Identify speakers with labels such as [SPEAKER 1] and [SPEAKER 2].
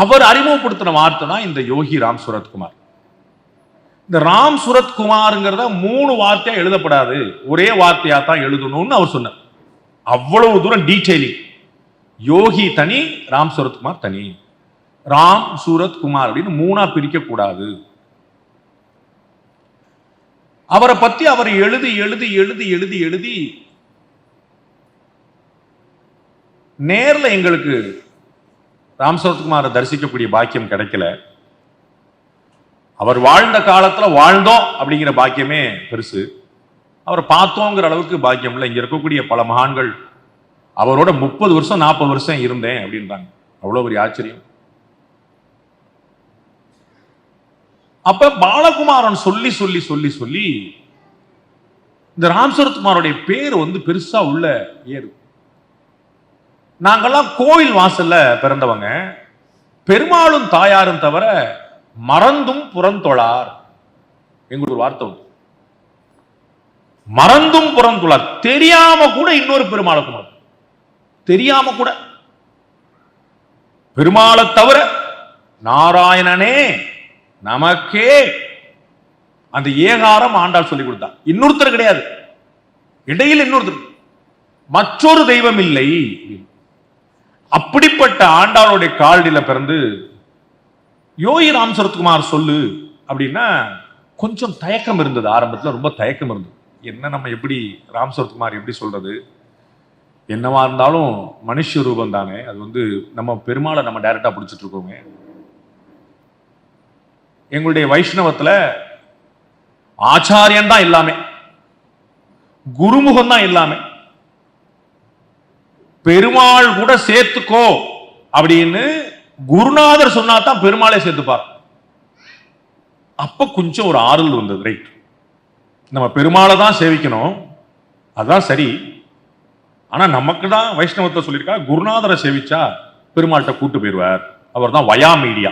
[SPEAKER 1] அவர் அறிமுகப்படுத்தின வார்த்தை தான் இந்த யோகி ராம் சுரத்குமார். இந்த ராம் சுரத்குமாருங்கிறத மூணு வார்த்தையா எழுதப்படாது. ஒரே வார்த்தையா தான் எழுதணும்னு அவர் சொன்னார். அவ்வளவு தூரம் டீட்டெயிலிங் யோகி தனி ராம் சுரத்குமார் தனி. ராம் சூரத்குமார் அப்படின்னு மூணா பிரிக்க கூடாது அவரை பத்தி அவர் எழுதி எழுதி எழுதி எழுதி எழுதி நேர்ல எங்களுக்கு ராம்சரத்குமாரை தரிசிக்கக்கூடிய பாக்கியம் கிடைக்கல. அவர் வாழ்ந்த காலத்துல வாழ்ந்தோம் அப்படிங்கிற பாக்கியமே பெருசு. அவரை பார்த்தோங்கிற அளவுக்கு பாக்கியம் இல்லை. இங்க இருக்கக்கூடிய பல மகான்கள் அவரோட முப்பது வருஷம் நாற்பது வருஷம் இருந்தேன் அப்படின்றாங்க. அவ்வளவு பெரிய ஆச்சரியம். அப்ப பாலகுமாரன் சொல்லி சொல்லி சொல்லி சொல்லி இந்த ராம்சரத்குமாரோடைய பேர் வந்து பெருசா உள்ள ஏறு. நாங்கெல்லாம் கோவில் வாசல்ல பிறந்தவங்க. பெருமாளும் தாயாரும் தவிர மறந்தும் புறந்தொழார். எங்களுக்கு ஒரு வார்த்தை உண்டு. மறந்தும் புறந்தொழார். தெரியாம கூட இன்னொரு பெருமாளை கும்பிடும் தெரியாம கூட. பெருமாளை தவிர நாராயணனே நமக்கே. அந்த ஏகாரம் ஆண்டாள் சொல்லி கொடுத்தா. இன்னொருத்தர் கிடையாது. இடையில் இன்னொருத்தர். மற்றொரு தெய்வம் இல்லை. அப்படிப்பட்ட ஆண்டாளுடைய கால்டியில பிறந்து யோகி ராம் சரத்குமார் சொல்லு அப்படின்னா கொஞ்சம் தயக்கம் இருந்தது. ஆரம்பத்தில் ரொம்ப தயக்கம் இருந்தது. என்ன நம்ம எப்படி ராம் சரத்குமார் எப்படி சொல்றது? என்னவா இருந்தாலும் மனுஷ ரூபம் தானே. அது வந்து நம்ம பெருமாளை நம்ம டைரக்டா பிடிச்சிட்டு இருக்கோமே. எங்களுடைய வைஷ்ணவத்தில் ஆச்சாரியன் தான் எல்லாமே குருமுகம் தான் எல்லாமே பெருமாள் கூட சேர்த்துக்கோ அப்படின்னு குருநாதர் சொன்னா தான் பெருமாளே சேர்த்துப்பார். அப்ப கொஞ்சம் ஒரு ஆறுதல் வந்தது ரைட் நம்ம பெருமாளை தான் சேவிக்கணும். அதுதான் சரி. ஆனா நமக்கு தான் வைஷ்ணவத்தை சொல்லியிருக்கா குருநாதரை சேவிச்சா பெருமாள்கிட்ட கூட்டு போயிடுவார். அவர் தான் வயா மீடியா.